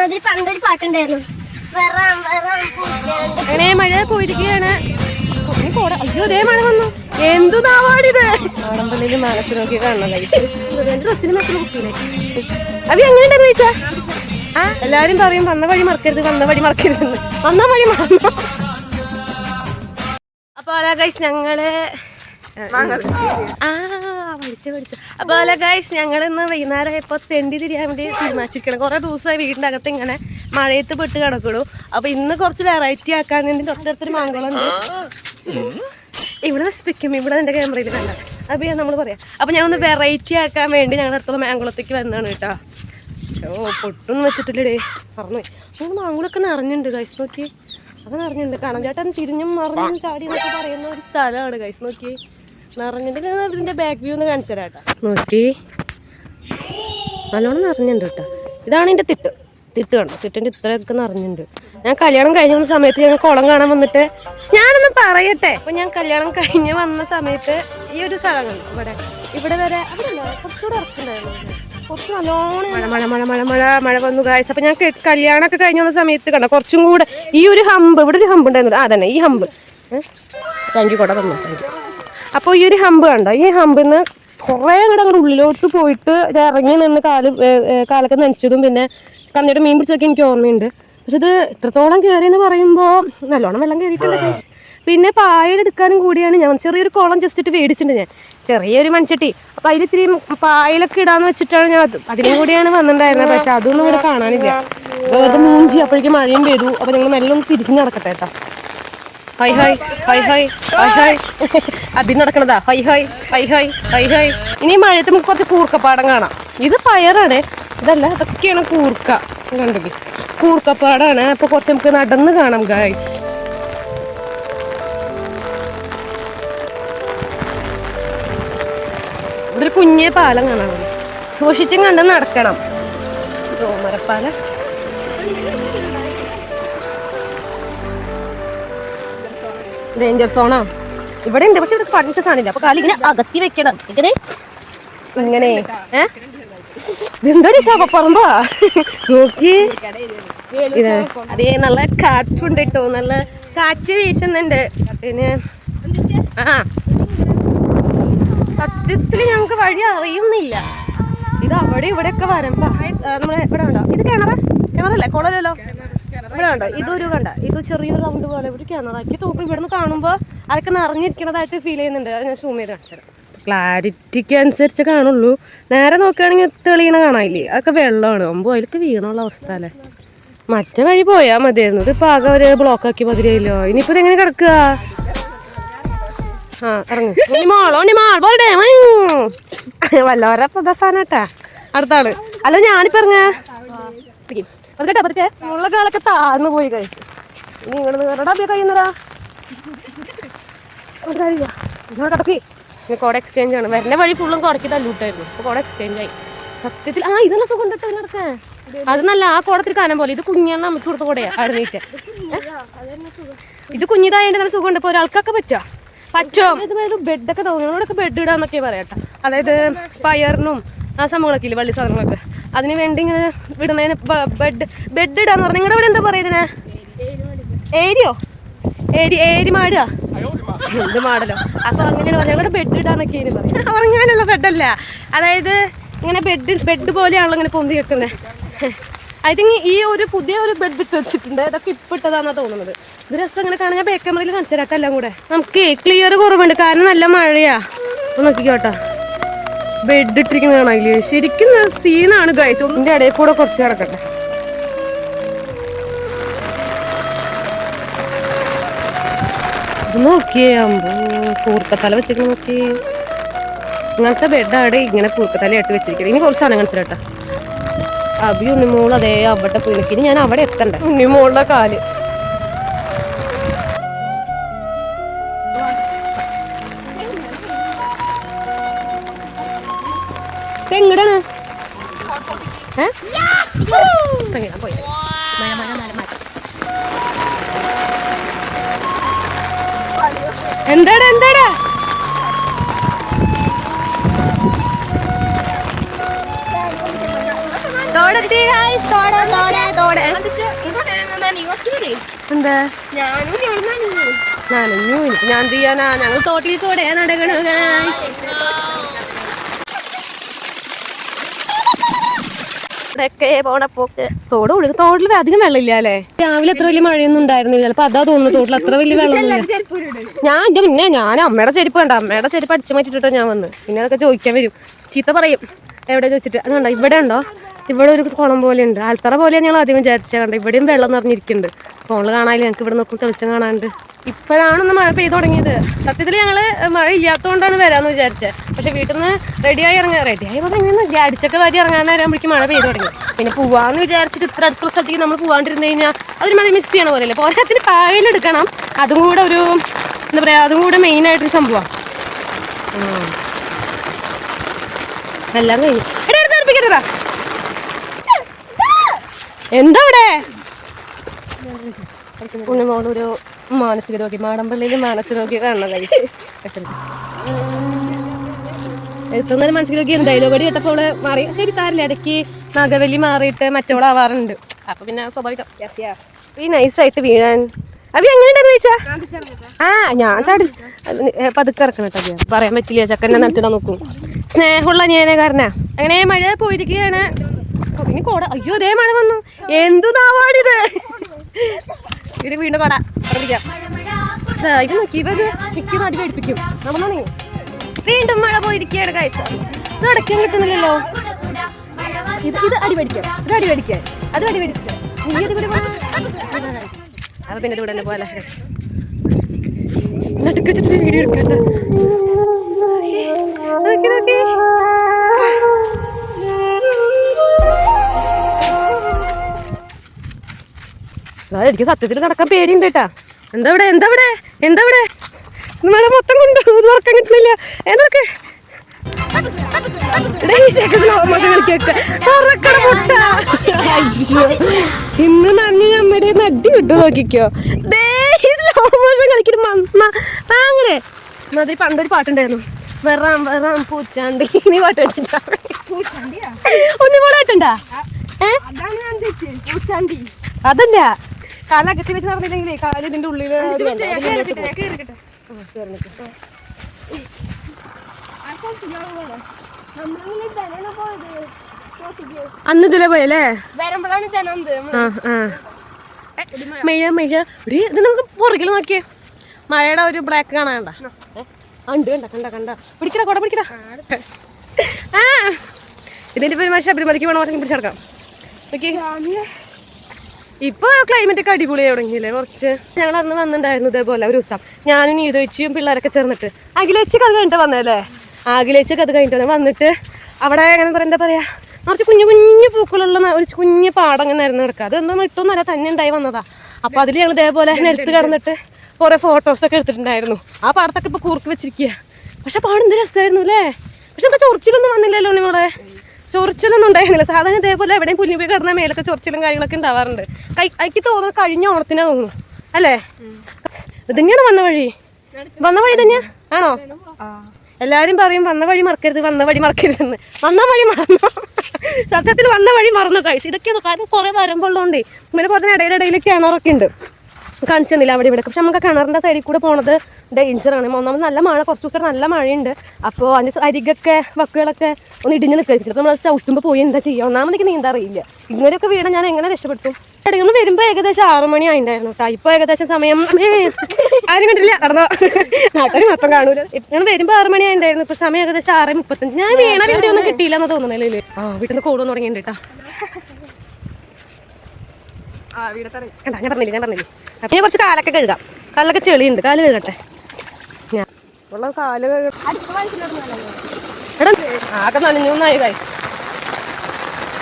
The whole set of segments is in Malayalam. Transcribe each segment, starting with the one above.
അതിൽ പണ്ടൊരു പാട്ടുണ്ടായിരുന്നു. അങ്ങനെ മഴ പോയിരിക്കുകയാണ്? കോട അയ്യോ അതേ മഴ വന്നു. എന്തു നാവാടിത് ആടമ്പള്ളിയിൽ മനസ്സ് നോക്കി കാണണം ഡ്രസ്സിന് അവി എങ്ങനെയുണ്ടെന്ന് ചോദിച്ചാ? ആ? എല്ലാരും പറയും വന്ന വഴി മറക്കരുത് വന്ന വഴി മറക്കരുത് വന്ന വഴി മറന്നു. അപ്പൊ അതാ ഗൈസ് ഞങ്ങൾ ആ പഠിച്ച പഠിച്ച അപ്പൊ അല്ല ഗൈസ് ഞങ്ങൾ ഇന്ന് വൈകുന്നേരം ഇപ്പൊ തെണ്ടി തിരിയാൻ വേണ്ടി തീരുമാനിച്ചിരിക്കണം. കുറെ ദിവസമായി വീടിന്റെ അകത്ത് ഇങ്ങനെ മഴയത്ത് പെട്ട് കിടക്കുള്ളൂ അപ്പൊ ഇന്ന് കുറച്ച് വെറൈറ്റി ആക്കാൻ വേണ്ടി തൊട്ടടുത്തൊരു മാങ്കുളമുണ്ട് ഇവിടെ നശിപ്പിക്കും. ഇവിടെ എന്റെ ക്യാമറയിൽ കണ്ട. അപ്പൊ ഞാൻ നമ്മൾ പറയാം. അപ്പൊ ഞാൻ ഒന്ന് വെറൈറ്റി ആക്കാൻ വേണ്ടി ഞങ്ങളുടെ അടുത്തുള്ള മാങ്കുളത്തേക്ക് വന്നാണ് കേട്ടോ. ഓ പൊട്ടൊന്നും വെച്ചിട്ടില്ലേ പറഞ്ഞു ഞങ്ങൾ മാങ്കുളൊക്കെ നിറഞ്ഞിട്ടുണ്ട് ഗൈസ് നോക്കി അത് നിറഞ്ഞിട്ടുണ്ട് കണഞ്ചേട്ടൻ തിരിഞ്ഞും മറിഞ്ഞും ചാടി എന്നൊക്കെ പറയുന്ന ഒരു സ്ഥലമാണ് ഗൈസ് നോക്കി നിറഞ്ഞിട്ട് ഞാൻ ഇതിന്റെ ബാക്ക് വ്യൂ ഒന്ന് കാണിച്ചു തരാം കേട്ടോ. നോക്കി. നല്ലോണം നിറഞ്ഞിട്ടുണ്ട് കേട്ടോ. ഇതാണ് എന്റെ തിട്ട്. തിട്ട് കണ്ടോ? തിട്ടിന്റെ ഇത്രയൊക്കെ നിറഞ്ഞിട്ടുണ്ട് ഞാൻ കല്യാണം കഴിഞ്ഞ വന്ന സമയത്ത് ഞാൻ കുളം കാണാൻ വന്നിട്ട് ഞാനൊന്ന് പറയട്ടെ. അപ്പൊ ഞാൻ കല്യാണം കഴിഞ്ഞ് വന്ന സമയത്ത് ഈ ഒരു സ്ഥലം കണ്ടു. ഇവിടെ. ഇവിടെ വരെ അവിടെ? കുറച്ചുകൂടെ ഇറക്കുന്നുണ്ടായിരുന്നു കുറച്ച് നല്ലോണം മഴ മഴ മഴ മഴ മഴ മഴ വന്നു കാഴ്ച അപ്പൊ ഞാൻ കല്യാണമൊക്കെ കഴിഞ്ഞ വന്ന സമയത്ത് കണ്ടോ? കുറച്ചും കൂടെ ഈ ഒരു ഹമ്പ് ഇവിടെ ഒരു ഹമ്പ് ഉണ്ടായിരുന്നു. ആ തന്നെ ഈ ഹമ്പ് താങ്ക് യു കൂടെ തന്നു. താങ്ക് യു അപ്പോൾ ഈ ഒരു ഹമ്പ് കണ്ടോ? ഈ ഹമ്പിൽ നിന്ന് കുറേ അങ്ങോട്ട് അങ്ങോട്ട് ഉള്ളിലോട്ട് പോയിട്ട് ഇറങ്ങി നിന്ന് കാൽ കാലൊക്കെ നനച്ചതും പിന്നെ കണ്ണിയുടെ മീൻ പിടിച്ചതൊക്കെ എനിക്ക് ഓർമ്മയുണ്ട്. പക്ഷെ ഇത് ഇത്രത്തോളം കയറി എന്ന് പറയുമ്പോൾ നല്ലോണം വെള്ളം കയറിയിട്ടുണ്ട് ഗൈസ് പിന്നെ പായലെടുക്കാനും കൂടിയാണ് ഞാൻ. ചെറിയൊരു കുളം ജസ്റ്റ് ഇട്ട് മേടിച്ചിട്ടുണ്ട് ഞാൻ. ചെറിയൊരു മൺചട്ടി. അപ്പം അതിൽ ഇത്തിരി പായലൊക്കെ ഇടാന്ന് വെച്ചിട്ടാണ് ഞാൻ അത് അതിനും കൂടിയാണ് വന്നിട്ടുണ്ടായിരുന്നത്. പക്ഷെ അതൊന്നും ഇവിടെ കാണാനില്ല. വെറുതെ മൂഞ്ചി. അപ്പോഴേക്കും മഴയും വരൂ അപ്പം ഞങ്ങൾ മെല്ലെ ഒന്ന് തിരിഞ്ഞ് നടക്കട്ടെ കേട്ടോ hi hi hi hi hi hi അതി നടക്കണതാ. Hi hi hi hi hi hi ഇനി മഴയത്ത് നമുക്ക് കുറച്ച് കൂർക്കപ്പാടം കാണാം. ഇത് പയറാണ്. ഇതല്ല അതൊക്കെയാണ് കൂർക്ക. കണ്ടില്ലേ? കൂർക്കപ്പാടാണ്. അപ്പൊ കുറച്ച് നമുക്ക് നടന്ന് കാണാം ഗായ്സ് ഇവിടെ ഒരു കുഞ്ഞേ പാലം കാണാം സൂക്ഷിച്ചും കണ്ട് നടക്കണം. മരപ്പാലം. ഡേഞ്ചർ സോണാ ഇവിടെ ഉണ്ട് പക്ഷെ ഇവിടെ പതിനെട്ട് സാധനമില്ല. അപ്പൊ കാലി ഇങ്ങനെ അകത്തി വെക്കണം. ഇങ്ങനെ? ഇങ്ങനെ. ഇതെന്താ ഇതെന്താടി പറമ്പോ? നോക്കി. അതേ നല്ല കാറ്റുണ്ട് കേട്ടോ. നല്ല കാറ്റ് വീശുന്നുണ്ട്. പിന്നെ ആ. സത്യത്തിൽ ഞങ്ങൾക്ക് വഴി അറിയുന്നില്ല. ഇത് അവിടെ ഇവിടെ ഒക്കെ വരുമ്പോ നമ്മളെ ഇവിടെ ഉണ്ടോ? ഇത് കിണറ? കിണറല്ലേ? കുളലല്ലോ ഇവിടെ കണ്ടോ? ഇതൊരു കണ്ട? ഇത് ചെറിയൊരു റൗണ്ട് പോലെ ഒരു കിണറാക്കി തോക്കും ഇവിടുന്ന് കാണുമ്പോൾ അതൊക്കെ നിറഞ്ഞിരിക്കണതായിട്ട് ഫീൽ ചെയ്യുന്നുണ്ട്. അത് ഞാൻ സൂം ചെയ്ത് കാണിച്ചത് ക്ലാരിറ്റിക്ക് അനുസരിച്ച് കാണുള്ളൂ. നേരെ നോക്കുകയാണെങ്കിൽ തെളിയണ കാണാനില്ലേ? അതൊക്കെ വെള്ളമാണ്. ഒമ്പോ അതിലേക്ക് വീണുള്ള അവസ്ഥ അല്ലേ? മറ്റേ വഴി പോയാൽ മതിയായിരുന്നു. ഇതിപ്പോൾ ആകെ ഒരു ബ്ലോക്ക് ആക്കി മതിയായില്ലോ. ഇനിയിപ്പോൾ ഇതെങ്ങനെ കിടക്കുക? ആ ഇറങ്ങി. മോളോ മാൾ പോരട്ടെ വല്ലവരെ പ്രദസാനാട്ടാ അടുത്ത ആൾ. അല്ല ഞാനിപ്പോ ഇറങ്ങ? അത് കേട്ടോ പതുക്കെ. മുളകളൊക്കെ താന്ന് പോയി കഴിച്ചു ഇനി ഇങ്ങോട്ട് കയറടാ കഴിയുന്നടാ കിടക്കി. കോഡ് എക്സ്ചേഞ്ച് ആണ്. വരുന്ന വഴി ഫുള്ളും കുടക്കി തല്ലൂട്ടായിരുന്നു. അപ്പൊ കോഡ് എക്സ്ചേഞ്ച് ആയി. സത്യത്തിൽ ആ ഇതെല്ലാം സുഖം ഉണ്ടോ ഇതിനടക്കാൻ അത് നല്ല ആ കോടത്തിൽ കാനം പോലെ. ഇത് കുഞ്ഞാണ് നമുക്ക് കൊടുത്ത കൂടെയാ. അടുന്നിട്ട് ഇത് കുഞ്ഞിതായതുകൊണ്ട് നല്ല സുഖമുണ്ട് ഇപ്പൊ ഒരാൾക്കൊക്കെ പറ്റുക പറ്റോ ഇത് ബെഡൊക്കെ തോന്നുന്നോടൊക്കെ ബെഡ് ഇടാന്നൊക്കെ പറയാട്ടോ അതായത് പയറിനും ആ സംഭവങ്ങളൊക്കെ ഇല്ലേ? വള്ളി സാധനങ്ങളൊക്കെ. അതിന് വേണ്ടി ഇങ്ങനെ വിടുന്നതിന് ബെഡ് ബെഡ് ഇടാന്ന് പറഞ്ഞു. നിങ്ങളുടെ ഇവിടെ എന്താ പറയുന്നതിന് ഏരിയോ? ഏരി ഏരി മാടുക? എന്ത് മാടലോ? അപ്പൊ അങ്ങനെയാണ് പറഞ്ഞത്. ഞങ്ങളുടെ ബെഡ് ഇടാന്നൊക്കെ ഇനി പറയും. ഉറങ്ങാനുള്ള ബെഡല്ല? അതായത് ഇങ്ങനെ ബെഡ് ബെഡ് പോലെയാണല്ലോ ഇങ്ങനെ പൊന്തി കിട്ടുന്നത് ഐ തിങ്ക് ഈ ഒരു പുതിയ ഒരു ബെഡ് ഇട്ട് വെച്ചിട്ടുണ്ട്. ഇതൊക്കെ ഇപ്പൊ ഇട്ടതാന്നാ തോന്നുന്നത്. ഇത് രസം ഇങ്ങനെ കാണാൻ ഞാൻ ബേക്ക് ക്യാമറയിൽ കാണിച്ചു കൂടെ. നമുക്ക് ക്ലിയർ കുറവുണ്ട്. കാരണം നല്ല മഴയാ. ഒന്ന് നോക്കിക്കോട്ടെ. ബെഡ് ഇട്ടിരിക്കുന്ന കാണാനില്ലേ ശരിക്കും സീനാണ് ഗൈസ് ഒന്നിന്റെ ഇടയിൽ കൂടെ കുറച്ച് കിടക്കട്ടെ നോക്കിയേ അമ്പോ കൂർക്കത്തല വെച്ചിട്ട് നോക്കിയേ. ഇങ്ങനത്തെ ബെഡ് അവിടെ ഇങ്ങനെ കൂർക്കത്തലയായിട്ട് വെച്ചിരിക്കുന്നത്. ഇനി കുറച്ച് സാധനം കാണിച്ചിട്ടാ അബി ഉണ്ണിമോൾ അതേ അവിടെ പോയി ഞാൻ അവിടെ എത്തണ്ട? ഉണ്ണിമോളുടെ കാൽ. എങ്ങടാണ് എന്താടാ എന്താടാ? തോടെത്തി ഗൈസ് തോടെ തോടെ തോടെ. എന്താ? ഞാനും എനിക്ക് ഞാൻ ചെയ്യാനാ? ഞങ്ങൾ തോട്ടിൽ കൂടെ നടക്കണു ഇവിടെയൊക്കെ പോണ പോക്ക്. തോട് ഒഴുകും തോട്ടിൽ അധികം വെള്ളമില്ല അല്ലേ? രാവിലെ അത്ര വലിയ മഴയൊന്നും ഉണ്ടായിരുന്നില്ല. ചിലപ്പോ അതാ തോന്നുന്നു തോട്ടിൽ അത്ര വലിയ വെള്ളമൊന്നുമില്ല ഞാൻ എന്റെ മുന്നേ ഞാൻ അമ്മയുടെ ചെരുപ്പ് കണ്ട. അമ്മയുടെ ചെരുപ്പ് അടിച്ചു മാറ്റിട്ടോ ഞാൻ വന്ന്. പിന്നെ അതൊക്കെ ചോദിക്കാൻ വരും. ചീത്ത പറയും. എവിടെ ചോദിച്ചിട്ട്? അത് കണ്ടോ? ഇവിടെ ഉണ്ടോ? ഇവിടെ ഒരു കുളം പോലെ ഉണ്ട് ആൽത്തറ പോലെയാണ് ഞങ്ങൾ ആദ്യം വിചാരിച്ചത്. കണ്ടോ? ഇവിടെയും വെള്ളം നിറഞ്ഞിരിക്കുന്നുണ്ട്. ഫോണിൽ കാണാനില്ല. ഞങ്ങൾക്ക് ഇവിടെ നോക്കും തെളിച്ചം കാണാനുണ്ട്. ഇപ്പോഴാണ് മഴ പെയ്തു തുടങ്ങിയത്. സത്യത്തിൽ ഞങ്ങൾ മഴ ഇല്ലാത്തതുകൊണ്ടാണ് വരാമെന്ന് വിചാരിച്ചത് പക്ഷെ വീട്ടിൽ നിന്ന് റെഡിയായി ഇറങ്ങാ റെഡിയായി പറഞ്ഞാൽ അടിച്ചൊക്കെ വരി ഇറങ്ങാൻ നേരമ്പോഴേക്കും മഴ പെയ്തു തുടങ്ങി. പിന്നെ പോവാന്ന് വിചാരിച്ചിട്ട് ഇത്ര അടുത്തുള്ള സ്ഥലത്തേക്ക് നമ്മൾ പോകാണ്ടിരുന്നു കഴിഞ്ഞാൽ അതൊരു മതി മിസ് ചെയ്യണ പോലെയല്ലേ? പോരാത്തിന് പായലെടുക്കണം അതും കൂടെ ഒരു എന്താ പറയുക അതും കൂടെ മെയിൻ ആയിട്ടൊരു സംഭവം. എല്ലാം കഴിഞ്ഞു. എടാ. എന്താ ഇവിടെ ഉണ്ണിമോളൊരു മാനസിക രോഗി മാടമ്പള്ളിയിൽ മാനസിക രോഗി കാണണം കൈസ് എത്തുന്നൊരു മാനസിക രോഗി എന്തായാലും കൂടി കേട്ടപ്പോൾ മാറി. ശരി സാറില്ല ഇടയ്ക്ക് നഗവലി മാറിയിട്ട് മറ്റോളാവാറുണ്ട് അപ്പൊ പിന്നെ സ്വാഭാവികം. ഈ നൈസായിട്ട് വീഴാൻ. അഭി എങ്ങനെയുണ്ടെന്ന് ചോദിച്ചാ? ആ ഞാൻ ചാടി. പതുക്കെ ഇറക്കണം കേട്ടോ. പറയാൻ പറ്റില്ല ചക്കനെ നിലത്തിടാൻ നോക്കും. സ്നേഹമുള്ള ഞാനെ കാരണ. അങ്ങനെ മഴ പോയിരിക്കുകയാണ്? ഇനി കോട അയ്യോ അതേ മഴ വന്നു. എന്തു നാവാടിത് ഇത് വീണ്ടും കോട അറിയിക്കാം ഇത് നോക്കി ഇത് നിൽക്കുന്ന അടി പേടിപ്പിക്കും. നീ വീണ്ടും മഴ പോയിരിക്കുകയാണ് കാഴ്ച ഇത് അടയ്ക്കാൻ കിട്ടുന്നില്ലല്ലോ. ഇത് ഇത് അടി പേടിക്കാം ഇത് അടി പേടിക്കാൻ അത് അടി പേടിക്കാം നീ അത് ഇവിടെ അപ്പൊ പിന്നെ ഇവിടെ തന്നെ പോലെ നടുക്കച്ചിട്ട് വീഡിയോ എടുക്കണ്ട. നോക്കി നോക്കി ആ, എനിക്ക് സത്യത്തിൽ നടക്കാൻ പേടിയുണ്ട് കേട്ടാ. എന്താ ഇവിടെ എന്താ ഇവിടെ എന്താ ഇവിടെ മഴ മൊത്തം കൊണ്ട് തുറക്കാൻ കിട്ടുന്നില്ല എന്തൊക്കെ ഇന്ന് നന്ദി നമ്മുടെ നടി വിട്ടു നോക്കിക്കോ. സ്ലോ മോഷൻ മമ്മ താങ്ങടെ മതി പണ്ടൊരു പാട്ടുണ്ടായിരുന്നു. വെറാം വെറാം പൂച്ചാണ്ടി. നീ പാട്ട് കേട്ടിട്ടുണ്ടോ? ഒന്ന് പോലെ കേട്ടുണ്ടാ ഏ അതാണ് പൂച്ചാണ്ടി അതല്ല വെച്ച് നടന്നില്ലെങ്കിലേ കാൽ ഇതിന്റെ നോക്കിക്കോ. അന്ന് ഇതിലെ പോയല്ലേ മഴ മഴ. ഒരു ഇത് നമുക്ക് പുറകിൽ നോക്കിയേ. മഴയുടെ ഒരു ബ്ലാക്ക് കാണാണ്ട കണ്ട. ഉണ്ട് കണ്ട കണ്ട കണ്ട. പിടിക്കടാ കൊട പിടിക്കടാ. ആ. ഇതിന്റെ പേര് മനുഷ്യ ശബരിമലയ്ക്ക് വേണം? പിടിച്ചെടുക്കാം. നോക്കിയേ ഇപ്പൊ ക്ലൈമറ്റ് ഒക്കെ അടിപൊളിയായി തുടങ്ങിയില്ലേ കുറച്ച്. ഞങ്ങൾ അന്ന് വന്നിട്ടുണ്ടായിരുന്നു ഇതേപോലെ ഒരു ദിവസം. ഞാനും നീതോച്ചിയും പിള്ളേരൊക്കെ ചേർന്നിട്ട്. അഖിലേച്ചി കഥ കഴിഞ്ഞിട്ട് വന്നല്ലേ അഖിലേച്ചക്ക് കഥ കഴിഞ്ഞിട്ട് വന്നു. വന്നിട്ട് അവിടെ എങ്ങനെ പറയാ എന്താ പറയാ? കുറച്ച് കുഞ്ഞു കുഞ്ഞു പൂക്കളുള്ള ഒരു കുഞ്ഞു പാടം ഇങ്ങനെ ആയിരുന്നു കിടക്കുക. അതൊന്നും ഇട്ടൊന്നല്ല തന്നെ ഉണ്ടായി വന്നതാ. അപ്പൊ അതിൽ ഞങ്ങൾ ഇതേപോലെ നിലത്ത് കിടന്നിട്ട് കുറെ ഫോട്ടോസ് ഒക്കെ എടുത്തിട്ടുണ്ടായിരുന്നു. ആ പാടത്തൊക്കെ ഇപ്പൊ കൂർക്ക് വെച്ചിരിക്കുക പക്ഷെ പാടം എന്ത് രസമായിരുന്നു അല്ലേ? പക്ഷെ എന്താ ചൊറിച്ചിലൊന്നും വന്നില്ലല്ലോ നിങ്ങളെ? ചൊറിച്ചിലൊന്നും ഉണ്ടായിരുന്നില്ല സാധാരണ ഇതേപോലെ എവിടെയും പുല്ല് പോയി കിടന്ന മേലൊക്കെ ചൊറിച്ചിലും കാര്യങ്ങളൊക്കെ ഉണ്ടാവാറുണ്ട്. കൈ എനിക്ക് തോന്നുന്നു കഴിഞ്ഞ ഓണത്തിനാ തോന്നുന്നു. അല്ലേ? ഇത് തന്നെയാണ് വന്ന വഴി? വന്ന വഴി തന്നെയാ ആണോ? എല്ലാരും പറയും വന്ന വഴി മറക്കരുത് വന്ന വഴി മറക്കരുതെന്ന്. വന്ന വഴി മറന്നു? സത്യത്തിൽ വന്ന വഴി മറന്നു കഴിച്ചു ഇതൊക്കെയാണ്. കാരണം കുറെ വരമ്പുള്ളതുകൊണ്ട് പിന്നെ പറഞ്ഞ ഇടയിലിടയിൽ കിണറൊക്കെ ഉണ്ട്. കാണിച്ചു തന്നില്ല അവിടെ ഇവിടെ. പക്ഷെ നമുക്ക് കിണറിന്റെ സൈഡിൽ കൂടെ പോണത് ഡേഞ്ചറാണ് ഒന്നാമത് നല്ല മഴ കുറച്ച് ദിവസം നല്ല മഴയുണ്ട്. അപ്പോൾ അതിന്റെ അരികൊക്കെ വക്കുകളൊക്കെ ഒന്ന് ഇടിഞ്ഞ് നിൽക്കുക നമ്മൾ ചവിട്ടുമ്പോൾ പോയി എന്താ ചെയ്യുക ഒന്നാമത് എനിക്ക് നീന്താൻ അറിയില്ല. ഇങ്ങനെയൊക്കെ വീണ ഞാൻ എങ്ങനെ രക്ഷപ്പെട്ടു ഇടങ്ങൾ വരുമ്പോൾ ഏകദേശം ആറു മണി ആയിട്ടുണ്ടായിരുന്നു കേട്ടോ ഇപ്പോൾ ഏകദേശം സമയം ആരും കണ്ടില്ല നടന്നോ. നാട്ടിൽ മൊത്തം കാണൂല. ഇങ്ങനെ വരുമ്പോൾ ആറു മണി ആയിട്ടുണ്ടായിരുന്നു ഇപ്പോൾ സമയം ഏകദേശം ആറ് മുപ്പത്തഞ്ച്. ഞാൻ വീണ വീഡിയോ ഒന്നും കിട്ടിയില്ല എന്ന് തോന്നുന്നില്ലേ ആ വീട്ടിൽ നിന്ന് കൂടുതൽ തുടങ്ങിയിട്ടുണ്ട് കേട്ടോ ഞാൻ പറഞ്ഞില്ല ഞാൻ പറഞ്ഞില്ല? പിന്നെ കുറച്ച് കാലൊക്കെ കഴുകാം. കാലൊക്കെ ചെളിയുണ്ട്. കാൽ കഴുകട്ടെ. ഞാൻ ഉള്ള ആകെ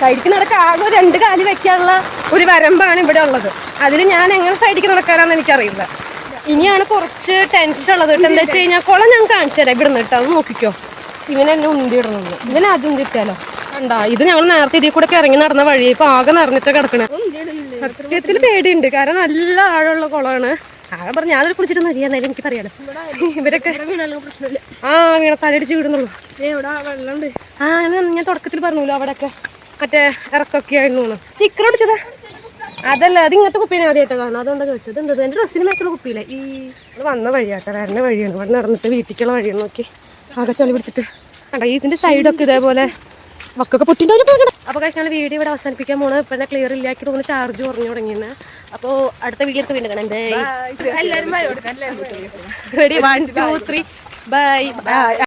സൈഡിക്ക് നടക്കാൻ രണ്ട് കാൽ വെക്കാനുള്ള ഒരു വരമ്പാണ് ഇവിടെ ഉള്ളത്. അതിൽ ഞാൻ എങ്ങനെ സൈഡിക്ക് നടക്കാനാന്ന് എനിക്കറിയില്ല. ഇനിയാണ് കുറച്ച് ടെൻഷൻ ഉള്ളത് കേട്ടോ. എന്താ വെച്ച് കഴിഞ്ഞാൽ കുളം ഞാൻ കാണിച്ചു തരാം ഇവിടെ നിന്ന് കേട്ടോ. അത് നോക്കിക്കോ. ഇവനെന്നെ ഉന്തി ഇടുന്നുണ്ട് ഇവനെ അതും കിട്ടിയാലോ കണ്ടാ? ഇത് ഞങ്ങൾ നേരത്തെ ഇതിൽ കൂടെ ഇറങ്ങി നടന്ന വഴി. ഇപ്പൊ ആകെ നിറഞ്ഞിട്ട് കിടക്കണേ. സത്യത്തിൽ പേടിയുണ്ട്. കാരണം നല്ല ആഴമുള്ള കുളമാണ്. ആകെ പറഞ്ഞു ഞാനൊരു കുളിച്ചിട്ടൊന്നും ചെയ്യാന്നാലും എനിക്ക് പറയാലോ ഇവരൊക്കെ ആ വീണ തലടിച്ച് വീടുന്നുള്ളൂ ആ ഞാൻ തുടക്കത്തിൽ പറഞ്ഞല്ലോ അവിടെയൊക്കെ. മറ്റേ ഇറക്കൊക്കെ ആയിരുന്നു സ്റ്റിക്കർ ഒടിച്ചതാ അതല്ല അത് ഇങ്ങനത്തെ കുപ്പീനെ ആദ്യമായിട്ട് കാണാം അതുകൊണ്ടാണ് ചോദിച്ചത്. എന്താ എന്റെ ഡ്രസ്സിന് മറ്റുള്ള കുപ്പിയില്ലേ ഈ വന്ന വഴിയാട്ടെ വരുന്ന വഴിയാണ്. ഇവിടെ നടന്നിട്ട് വീട്ടിലേക്കുള്ള വഴിയാണ് നോക്കി. ആകെ ചളി പിടിച്ചിട്ട്. ഇതിന്റെ ഇതിന്റെ സൈഡൊക്കെ ഇതേപോലെ വക്കൊക്കെ പൊട്ടിണ്ടോ അപ്പോൾ കഴിച്ച് ഞങ്ങൾ വീഡിയോ ഇവിടെ അവസാനിപ്പിക്കാൻ പോണ്. ഇപ്പം ക്ലിയർ ഇല്ലാക്കി തോന്നുന്നു ചാർജ് കുറഞ്ഞു തുടങ്ങിയെന്ന്. അപ്പോൾ അടുത്ത വീഡിയോ വീണ്ടും കാണാം. ബൈ എല്ലാവരും bye one two three bye bye